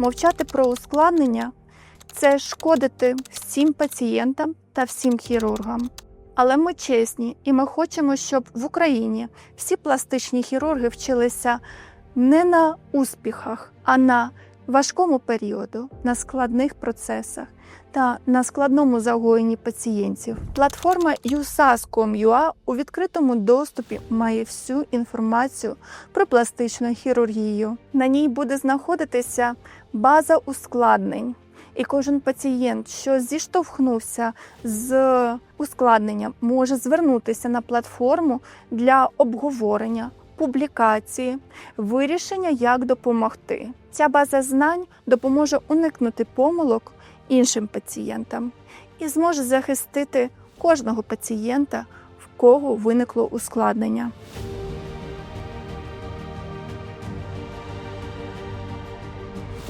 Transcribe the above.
Мовчати про ускладнення це шкодити всім пацієнтам та всім хірургам. Але ми чесні, і ми хочемо, щоб в Україні всі пластичні хірурги вчилися не на успіхах, а на важкому періоду, на складних процесах та на складному загоєнні пацієнтів. Платформа usas.com.ua у відкритому доступі має всю інформацію про пластичну хірургію. На ній буде знаходитися база ускладнень. І кожен пацієнт, що зіштовхнувся з ускладненням, може звернутися на платформу для обговорення, публікації, вирішення, як допомогти. Ця база знань допоможе уникнути помилок іншим пацієнтам і зможе захистити кожного пацієнта, в кого виникло ускладнення.